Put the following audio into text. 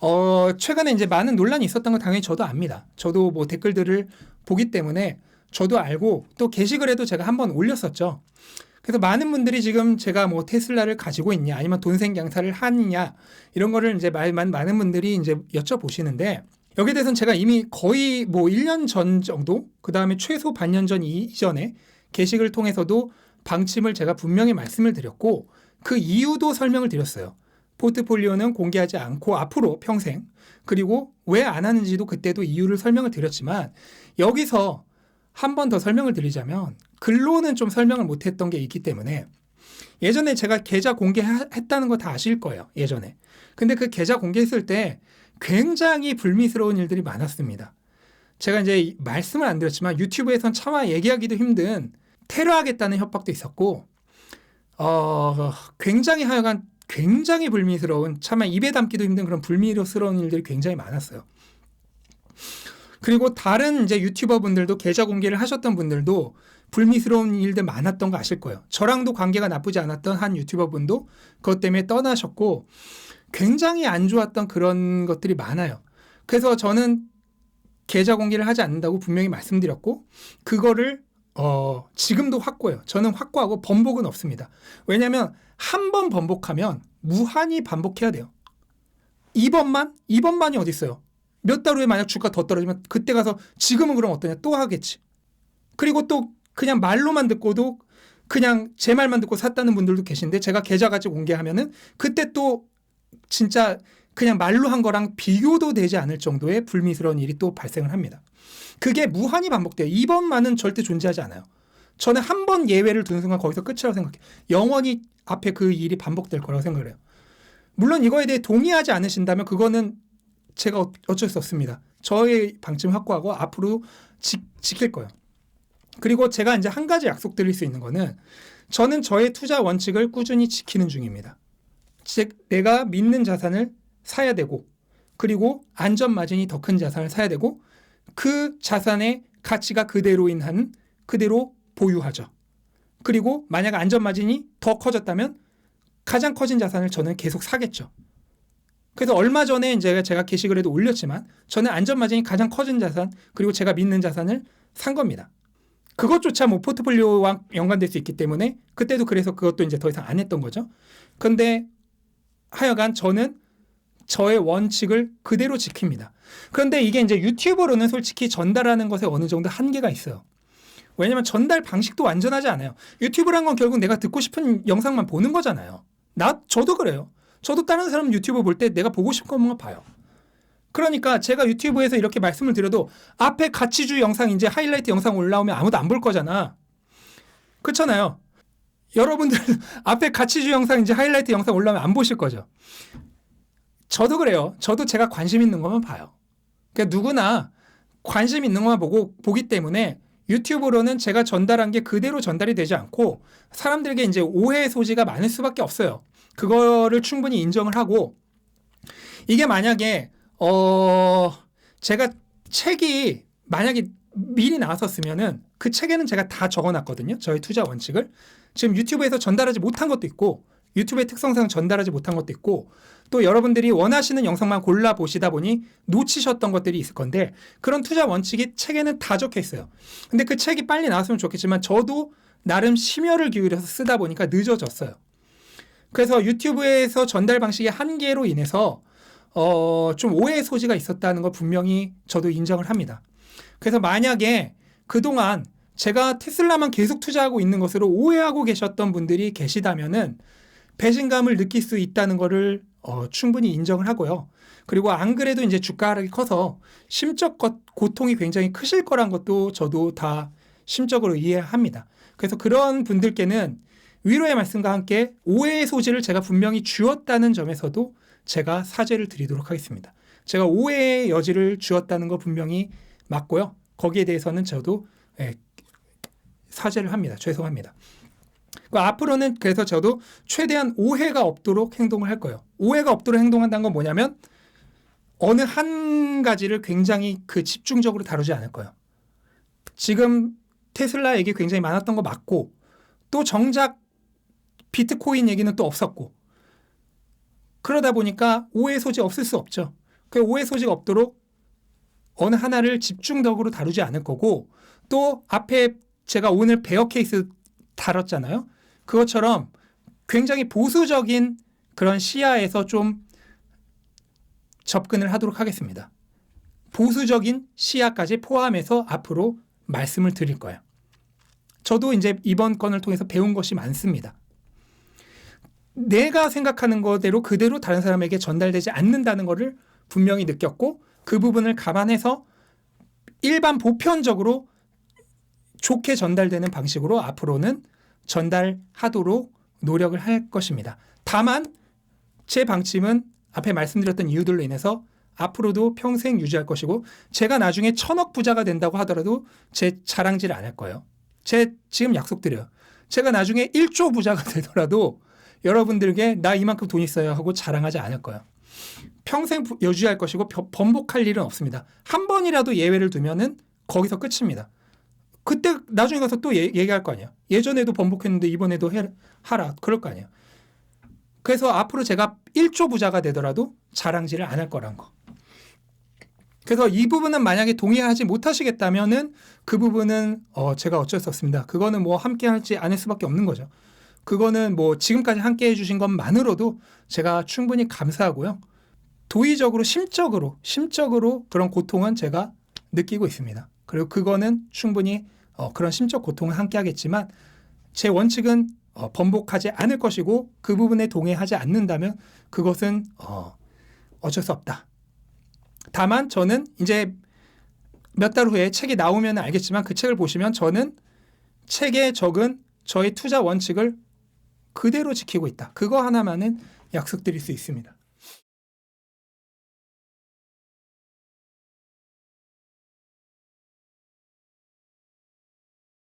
어, 최근에 이제 많은 논란이 있었던 건 당연히 저도 압니다. 저도 뭐 댓글들을 보기 때문에 저도 알고 또 게시글에도 제가 한번 올렸었죠. 그래서 많은 분들이 지금 제가 뭐 테슬라를 가지고 있냐 아니면 돈생양사를 하느냐 이런 거를 이제 말만 많은 분들이 이제 여쭤보시는데 여기에 대해서는 제가 이미 거의 뭐 1년 전 정도 그 다음에 최소 반년 전 이전에 게시글 통해서도 방침을 제가 분명히 말씀을 드렸고 그 이유도 설명을 드렸어요. 포트폴리오는 공개하지 않고 앞으로 평생 그리고 왜 안 하는지도 그때도 이유를 설명을 드렸지만 여기서 한 번 더 설명을 드리자면 글로는 좀 설명을 못했던 게 있기 때문에 예전에 제가 계좌 공개했다는 거 다 아실 거예요. 예전에. 근데 그 계좌 공개했을 때 굉장히 불미스러운 일들이 많았습니다. 제가 이제 말씀을 안 드렸지만 유튜브에선 차마 얘기하기도 힘든 테러하겠다는 협박도 있었고 어 굉장히 하여간 굉장히 불미스러운 차마 입에 담기도 힘든 그런 불미스러운 일들이 굉장히 많았어요. 그리고 다른 이제 유튜버 분들도 계좌 공개를 하셨던 분들도 불미스러운 일들 많았던 거 아실 거예요. 저랑도 관계가 나쁘지 않았던 한 유튜버 분도 그것 때문에 떠나셨고 굉장히 안 좋았던 그런 것들이 많아요. 그래서 저는 계좌 공개를 하지 않는다고 분명히 말씀드렸고 그거를 어, 지금도 확고해요. 저는 확고하고 번복은 없습니다. 왜냐하면 한 번 번복하면 무한히 반복해야 돼요. 2번만? 2번만이 어디 있어요? 몇 달 후에 만약 주가 더 떨어지면 그때 가서 지금은 그럼 어떠냐 또 하겠지. 그리고 또 그냥 말로만 듣고도 그냥 제 말만 듣고 샀다는 분들도 계신데 제가 계좌 가지고 공개하면은 그때 또 진짜 그냥 말로 한 거랑 비교도 되지 않을 정도의 불미스러운 일이 또 발생을 합니다. 그게 무한히 반복돼요. 2번만은 절대 존재하지 않아요. 저는 한 번 예외를 두는 순간 거기서 끝이라고 생각해요. 영원히 앞에 그 일이 반복될 거라고 생각을 해요. 물론 이거에 대해 동의하지 않으신다면 그거는 제가 어- 어쩔 수 없습니다. 저의 방침 확고하고 앞으로 지, 지킬 거예요. 그리고 제가 이제 한 가지 약속 드릴 수 있는 거는 저는 저의 투자 원칙을 꾸준히 지키는 중입니다. 즉 내가 믿는 자산을 사야 되고 그리고 안전 마진이 더 큰 자산을 사야 되고 그 자산의 가치가 그대로인 한 그대로 보유하죠. 그리고 만약 안전 마진이 더 커졌다면 가장 커진 자산을 저는 계속 사겠죠. 그래서 얼마 전에 이제 제가 게시글에 도 올렸지만 저는 안전 마진이 가장 커진 자산 그리고 제가 믿는 자산을 산 겁니다. 그것조차 뭐 포트폴리오와 연관될 수 있기 때문에 그때도 그래서 그것도 이제 더 이상 안 했던 거죠. 근데 하여간 저는 저의 원칙을 그대로 지킵니다. 그런데 이게 이제 유튜브로는 솔직히 전달하는 것에 어느 정도 한계가 있어요. 왜냐면 전달 방식도 완전하지 않아요. 유튜브란 건 결국 내가 듣고 싶은 영상만 보는 거잖아요. 나 저도 그래요. 저도 다른 사람 유튜브 볼 때 내가 보고 싶은 것만 봐요. 그러니까 제가 유튜브에서 이렇게 말씀을 드려도 앞에 가치주 영상 이제 하이라이트 영상 올라오면 아무도 안 볼 거잖아. 그렇잖아요. 여러분들 앞에 가치주 영상 이제 하이라이트 영상 올라오면 안 보실 거죠. 저도 그래요. 저도 제가 관심 있는 것만 봐요. 그러니까 누구나 관심 있는 것만 보고 보기 때문에 유튜브로는 제가 전달한 게 그대로 전달이 되지 않고 사람들에게 이제 오해의 소지가 많을 수밖에 없어요. 그거를 충분히 인정을 하고 이게 만약에 어 제가 책이 만약에 미리 나왔었으면은 그 책에는 제가 다 적어놨거든요. 저희 투자 원칙을 지금 유튜브에서 전달하지 못한 것도 있고 유튜브의 특성상 전달하지 못한 것도 있고 또 여러분들이 원하시는 영상만 골라 보시다 보니 놓치셨던 것들이 있을 건데 그런 투자 원칙이 책에는 다 적혀 있어요. 근데 그 책이 빨리 나왔으면 좋겠지만 저도 나름 심혈을 기울여서 쓰다 보니까 늦어졌어요. 그래서 유튜브에서 전달 방식의 한계로 인해서 어, 좀 오해의 소지가 있었다는 걸 분명히 저도 인정을 합니다. 그래서 만약에 그동안 제가 테슬라만 계속 투자하고 있는 것으로 오해하고 계셨던 분들이 계시다면은 배신감을 느낄 수 있다는 것을 어, 충분히 인정을 하고요. 그리고 안 그래도 이제 주가 하락이 커서 심적 고- 고통이 굉장히 크실 거란 것도 저도 다 심적으로 이해합니다. 그래서 그런 분들께는 위로의 말씀과 함께 오해의 소지를 제가 분명히 주었다는 점에서도 제가 사죄를 드리도록 하겠습니다. 제가 오해의 여지를 주었다는 거 분명히 맞고요. 거기에 대해서는 저도 예, 사죄를 합니다. 죄송합니다. 그 앞으로는 그래서 저도 최대한 오해가 없도록 행동을 할 거예요. 오해가 없도록 행동한다는 건 뭐냐면 어느 한 가지를 굉장히 그 집중적으로 다루지 않을 거예요. 지금 테슬라 얘기 굉장히 많았던 거 맞고 또 정작 비트코인 얘기는 또 없었고 그러다 보니까 오해 소지 없을 수 없죠. 그 오해 소지가 없도록 어느 하나를 집중적으로 다루지 않을 거고 또 앞에 제가 오늘 베어 케이스 다뤘잖아요. 그것처럼 굉장히 보수적인 그런 시야에서 좀 접근을 하도록 하겠습니다. 보수적인 시야까지 포함해서 앞으로 말씀을 드릴 거예요. 저도 이제 이번 건을 통해서 배운 것이 많습니다. 내가 생각하는 거대로 그대로 다른 사람에게 전달되지 않는다는 것을 분명히 느꼈고 그 부분을 감안해서 일반 보편적으로 좋게 전달되는 방식으로 앞으로는 전달하도록 노력을 할 것입니다. 다만 제 방침은 앞에 말씀드렸던 이유들로 인해서 앞으로도 평생 유지할 것이고 제가 나중에 천억 부자가 된다고 하더라도 제 자랑질을 안 할 거예요. 제 지금 약속드려요. 제가 나중에 1조 부자가 되더라도 여러분들에게 나 이만큼 돈 있어요 하고 자랑하지 않을 거예요. 평생 부- 유지할 것이고 벼- 번복할 일은 없습니다. 한 번이라도 예외를 두면은 거기서 끝입니다. 그때 나중에 가서 또 얘- 얘기할 거 아니에요. 예전에도 번복했는데 이번에도 해, 하라 그럴 거 아니에요. 그래서 앞으로 제가 1조 부자가 되더라도 자랑질을 안 할 거란 거. 그래서 이 부분은 만약에 동의하지 못하시겠다면은 그 부분은 어 제가 어쩔 수 없습니다. 그거는 뭐 함께 할지 않을 수밖에 없는 거죠. 그거는 뭐 지금까지 함께 해주신 것만으로도 제가 충분히 감사하고요. 도의적으로 심적으로 심적으로 그런 고통은 제가 느끼고 있습니다. 그리고 그거는 충분히 어, 그런 심적 고통을 함께 하겠지만 제 원칙은 어, 번복하지 않을 것이고 그 부분에 동의하지 않는다면 그것은 어, 어쩔 수 없다. 다만 저는 이제 몇 달 후에 책이 나오면 알겠지만 그 책을 보시면 저는 책에 적은 저의 투자 원칙을 그대로 지키고 있다. 그거 하나만은 약속드릴 수 있습니다.